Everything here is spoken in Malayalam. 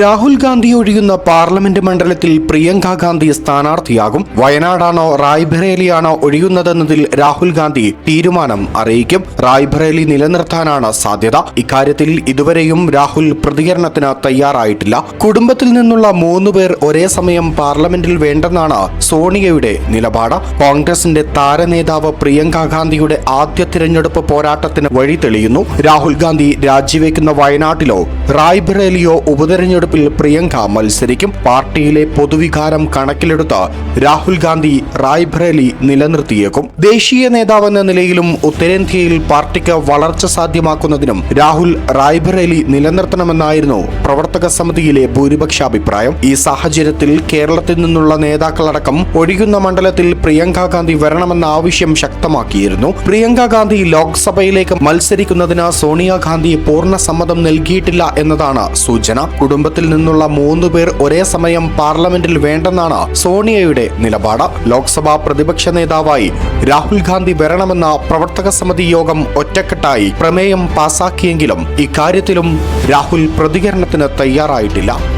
രാഹുൽ ഗാന്ധി ഒഴിയുന്ന പാർലമെന്റ് മണ്ഡലത്തിൽ പ്രിയങ്ക ഗാന്ധി സ്ഥാനാർത്ഥിയാകും. വയനാടാണോ റായ്ബറേലിയാണോ ഒഴിയുന്നതെന്നതിൽ രാഹുൽ ഗാന്ധി തീരുമാനം അറിയിക്കും. റായ്ബറേലി നിലനിർത്താനാണ് സാധ്യത. ഇക്കാര്യത്തിൽ ഇതുവരെയും രാഹുൽ പ്രതികരണത്തിന് തയ്യാറായിട്ടില്ല. കുടുംബത്തിൽ നിന്നുള്ള മൂന്നു പേർ ഒരേ സമയം പാർലമെന്റിൽ വേണ്ടെന്നാണ് സോണിയയുടെ നിലപാട്. കോൺഗ്രസിന്റെ താരനേതാവ് പ്രിയങ്ക ഗാന്ധിയുടെ ആദ്യ തിരഞ്ഞെടുപ്പ് പോരാട്ടത്തിന് വഴി തെളിയുന്നു. രാഹുൽ ഗാന്ധി രാജിവെക്കുന്ന വയനാട്ടിലോ റായ്ബറേലിയോ ഉപതെരഞ്ഞെടുപ്പിൽ പ്രിയങ്ക മത്സരിക്കും. പാർട്ടിയിലെ പൊതുവികാരം കണക്കിലെടുത്ത് രാഹുൽ ഗാന്ധി റായ്ബറേലി നിലനിർത്തിയേക്കും. ദേശീയ നേതാവെന്ന നിലയിലും ഉത്തരേന്ത്യയിൽ പാർട്ടിക്ക് വളർച്ച സാധ്യമാക്കുന്നതിനും രാഹുൽ റായ്ബറേലി നിലനിർത്തണമെന്നായിരുന്നു പ്രവർത്തക സമിതിയിലെ ഭൂരിപക്ഷ അഭിപ്രായം ഈ സാഹചര്യത്തിൽ കേരളത്തിൽ നിന്നുള്ള നേതാക്കളടക്കം ഒഴിയുന്ന മണ്ഡലത്തിൽ പ്രിയങ്ക ഗാന്ധി വരണമെന്ന ആവശ്യം ശക്തമാക്കിയിരുന്നു. പ്രിയങ്ക ഗാന്ധി ലോക്സഭയിലേക്ക് മത്സരിക്കുന്നതിന് സോണിയാഗാന്ധി പൂർണ സമ്മതം നൽകിയിട്ടില്ല എന്നതാണ് സൂചന. കുടുംബത്തിൽ നിന്നുള്ള മൂന്നു പേർ ഒരേ സമയം പാർലമെന്റിൽ വേണ്ടെന്നാണ് സോണിയയുടെ നിലപാട്. ലോക്സഭാ പ്രതിപക്ഷ നേതാവായി രാഹുൽ ഗാന്ധി വരണമെന്ന പ്രവർത്തക സമിതി യോഗം ഒറ്റക്കെട്ടായി പ്രമേയം പാസാക്കിയെങ്കിലും ഇക്കാര്യത്തിലും രാഹുൽ പ്രതികരണത്തിന് തയ്യാറായിട്ടില്ല